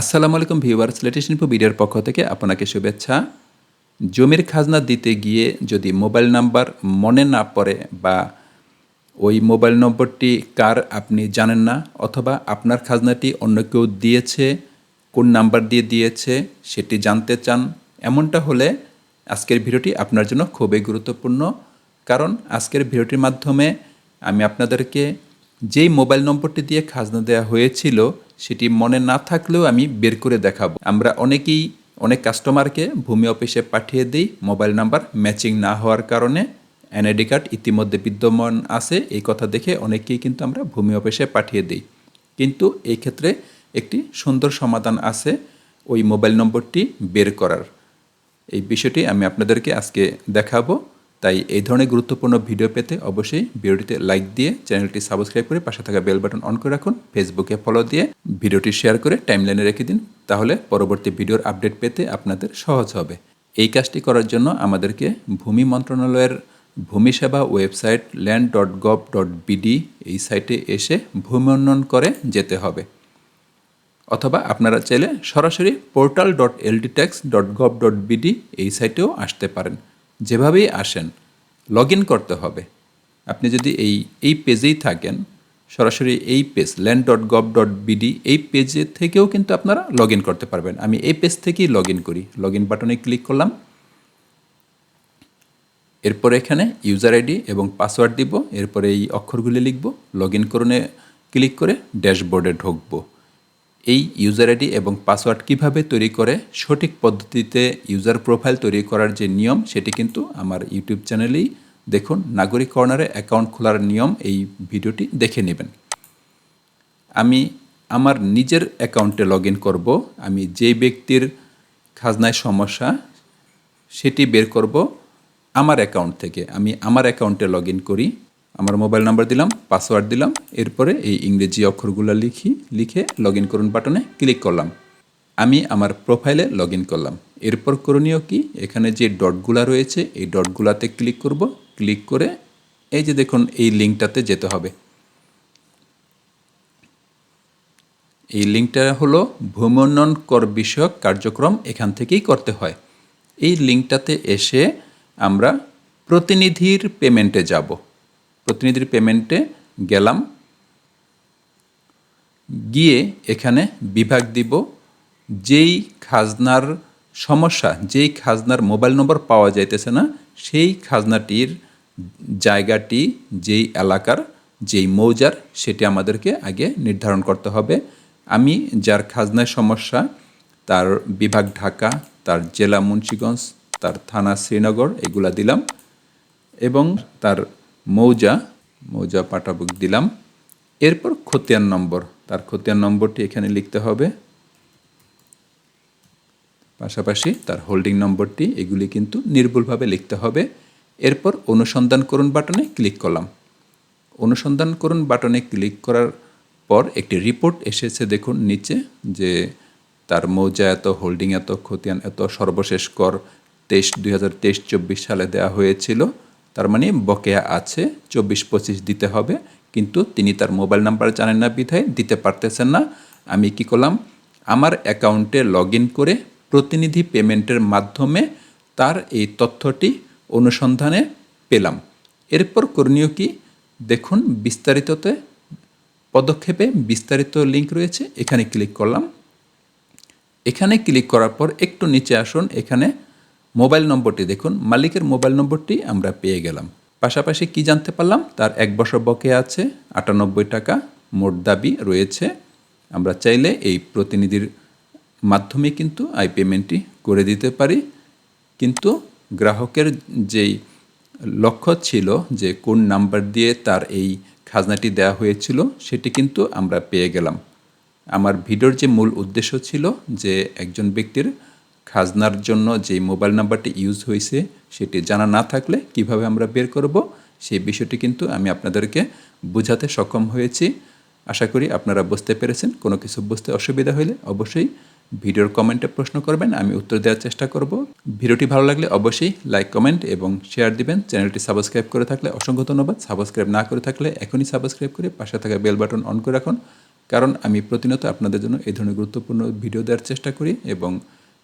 আসসালামু আলাইকুম viewers, latest info ভিডিওর পক্ষ থেকে আপনাকে শুভেচ্ছা। জমির খাজনা দিতে গিয়ে যদি মোবাইল নাম্বার মনে না পড়ে বা ওই মোবাইল নম্বরটি কার আপনি জানেন না অথবা আপনার খাজনাটি অন্য কেউ দিয়েছে, কোন নাম্বার দিয়ে দিয়েছে সেটি জানতে চান, এমনটা হলে আজকের ভিডিওটি আপনার জন্য খুবই গুরুত্বপূর্ণ। কারণ আজকের ভিডিওটির মাধ্যমে আমি আপনাদেরকে যেই মোবাইল নম্বরটি দিয়ে খাজনা দেওয়া হয়েছিল, সেটি মনে না থাকলেও আমি বের করে দেখাবো। আমরা অনেকেই অনেক কাস্টমারকে ভূমি অফিসে পাঠিয়ে দিই, মোবাইল নাম্বার ম্যাচিং না হওয়ার কারণে। এনআইডি কার্ড ইতিমধ্যে বিদ্যমান আছে, এই কথা দেখে অনেকেই কিন্তু আমরা ভূমি অফিসে পাঠিয়ে দিই। কিন্তু এই ক্ষেত্রে একটি সুন্দর সমাধান আছে, ওই মোবাইল নম্বরটি বের করার। এই বিষয়টি আমি আপনাদেরকে আজকে দেখাবো। তাই এই ধরনের গুরুত্বপূর্ণ ভিডিও পেতে অবশ্যই ভিডিওটিতে লাইক দিয়ে চ্যানেলটি সাবস্ক্রাইব করে পাশে থাকা বেল বাটন অন করে রাখুন, ফেসবুকে ফলো দিয়ে ভিডিওটি শেয়ার করে টাইমলাইনে রেখে দিন, তাহলে পরবর্তী ভিডিওর আপডেট পেতে আপনাদের সহজ হবে। এই কাজটি করার জন্য আমাদেরকে ভূমি মন্ত্রণালয়ের ভূমি সেবা website land dot gov dot BD এই সাইটে এসে ভূমি উন্নয়ন করে যেতে হবে। অথবা আপনারা চাইলে সরাসরি portal dot LD tax dot gov dot BD এই সাইটেও আসতে পারেন। যেভাবেই আসেন লগ ইন করতে হবে। আপনি যদি এই এই পেজেই থাকেন, সরাসরি এই page land dot gov dot BD এই পেজে থেকেও কিন্তু আপনারা লগ ইন করতে পারবেন। আমি এই পেজ থেকেই লগ ইন করি। লগ ইন বাটনে ক্লিক করলাম। এরপর এখানে ইউজার আইডি এবং পাসওয়ার্ড দিব। এরপরে এই অক্ষরগুলি লিখব। লগ ইন করণে ক্লিক করে ড্যাশবোর্ডে ঢুকবো। এই ইউজার আইডি এবং পাসওয়ার্ড কীভাবে তৈরি করে, সঠিক পদ্ধতিতে ইউজার প্রোফাইল তৈরি করার যে নিয়ম, সেটি কিন্তু আমার ইউটিউব চ্যানেলেই দেখুন। নাগরিক কর্নারে অ্যাকাউন্ট খোলার নিয়ম, এই ভিডিওটি দেখে নেবেন। আমি আমার নিজের অ্যাকাউন্টে লগ ইন করব। আমি যে ব্যক্তির খাজনায় সমস্যা, সেটি বের করব আমার অ্যাকাউন্ট থেকে। আমি আমার অ্যাকাউন্টে লগ ইন করি। আমার মোবাইল নাম্বার দিলাম। পাসওয়ার্ড দিলাম, এরপরে এই ইংরেজি অক্ষরগুলো লিখি, লিখে লগ ইন করুন বাটনে ক্লিক করলাম। আমি আমার প্রোফাইলে লগ ইন করলাম। এরপর করণীয় কি? এখানে যে ডটগুলা রয়েছে, এই ডটগুলাতে ক্লিক করব। ক্লিক করে এই যে দেখুন, এই লিঙ্কটাতে যেতে হবে। এই লিঙ্কটা হলো ভ্রমণন কর বিষয়ক কার্যক্রম এখান থেকেই করতে হয়। এই লিঙ্কটাতে এসে আমরা প্রতিনিধির পেমেন্টে যাব। প্রতিনিধির পেমেন্টে গেলাম। গিয়ে এখানে বিভাগ দিব। যেই খাজনার সমস্যা, যেই খাজনার মোবাইল নম্বর পাওয়া যাইতেছে না, সেই খাজনাটির জায়গাটি, যেই এলাকার, যেই মৌজার, সেটি আমাদেরকে আগে নির্ধারণ করতে হবে। আমি যার খাজনার সমস্যা, তার বিভাগ ঢাকা, তার জেলা মুন্সীগঞ্জ, তার থানা শ্রীনগর, এগুলা দিলাম এবং তার মৌজা মৌজা পাটাবুক দিলাম। এরপর খতিয়ান নম্বর, তার খতিয়ান নম্বরটি এখানে লিখতে হবে। পাশাপাশি তার হোল্ডিং নম্বরটি, এগুলি কিন্তু নির্ভুলভাবে লিখতে হবে। এরপর অনুসন্ধান করুন বাটনে ক্লিক করলাম। অনুসন্ধান করুন বাটনে ক্লিক করার পর একটি রিপোর্ট এসেছে, দেখুন নিচে, যে তার মৌজা এত, হোল্ডিং এত, খতিয়ান এত, সর্বশেষ কর, তেইশ, দুই হাজার তেইশ, চব্বিশ সালে দেওয়া হয়েছিল। তার মানে বকেয়া আছে, চব্বিশ পঁচিশ দিতে হবে, কিন্তু তিনি তার মোবাইল নাম্বার জানেন না বিধায় দিতে পারতেছেন না। আমি কি করলাম? আমার অ্যাকাউন্টে লগ করে প্রতিনিধি পেমেন্টের মাধ্যমে তার এই তথ্যটি অনুসন্ধানে পেলাম। এরপর করণীয় কি? দেখুন, বিস্তারিততে পদক্ষেপে বিস্তারিত লিঙ্ক রয়েছে, এখানে ক্লিক করলাম। এখানে ক্লিক করার পর একটু নিচে আসুন, এখানে মোবাইল নম্বরটি দেখুন। মালিকের মোবাইল নম্বরটি আমরা পেয়ে গেলাম। পাশাপাশি কি জানতে পারলাম? তার এক বছর বকে আছে, আটানব্বই টাকা। মোট দাবি রয়েছে, আমরা চাইলে এই প্রতিনিধির মাধ্যমে কিন্তু আই পেমেন্টটি করে দিতে পারি। কিন্তু গ্রাহকের যেই লক্ষ্য ছিল যে কোন নাম্বার দিয়ে তার এই খাজনাটি দেওয়া হয়েছিল, সেটি কিন্তু আমরা পেয়ে গেলাম। আমার ভিডিওর যে মূল উদ্দেশ্য ছিল যে একজন ব্যক্তির খাজনার জন্য যে মোবাইল নাম্বারটি ইউজ হয়েছে সেটি জানা না থাকলে কীভাবে আমরা বের করব, সেই বিষয়টি কিন্তু আমি আপনাদেরকে বোঝাতে সক্ষম হয়েছি। আশা করি আপনারা বুঝতে পেরেছেন। কোনো কিছু বুঝতে অসুবিধা হলে অবশ্যই ভিডিওর কমেন্টে প্রশ্ন করবেন, আমি উত্তর দেওয়ার চেষ্টা করব। ভিডিওটি ভালো লাগলে অবশ্যই লাইক, কমেন্ট এবং শেয়ার দিবেন। চ্যানেলটি সাবস্ক্রাইব করে থাকলে অসংখ্য ধন্যবাদ। সাবস্ক্রাইব না করে থাকলে এখনই সাবস্ক্রাইব করে পাশে থাকা বেল বাটন অন করে রাখুন। কারণ আমি প্রতিনিয়ত আপনাদের জন্য এই ধরনের গুরুত্বপূর্ণ ভিডিও দেওয়ার চেষ্টা করি এবং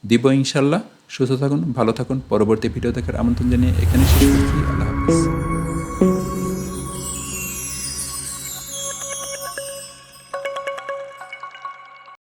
দিব ইনশাল্লাহ সুস্থ থাকুন, ভালো থাকুন। পরবর্তী ভিডিও দেখার আমন্ত্রণ জানিয়ে এখানে শেষ করছি। আল্লাহ হাফিজ।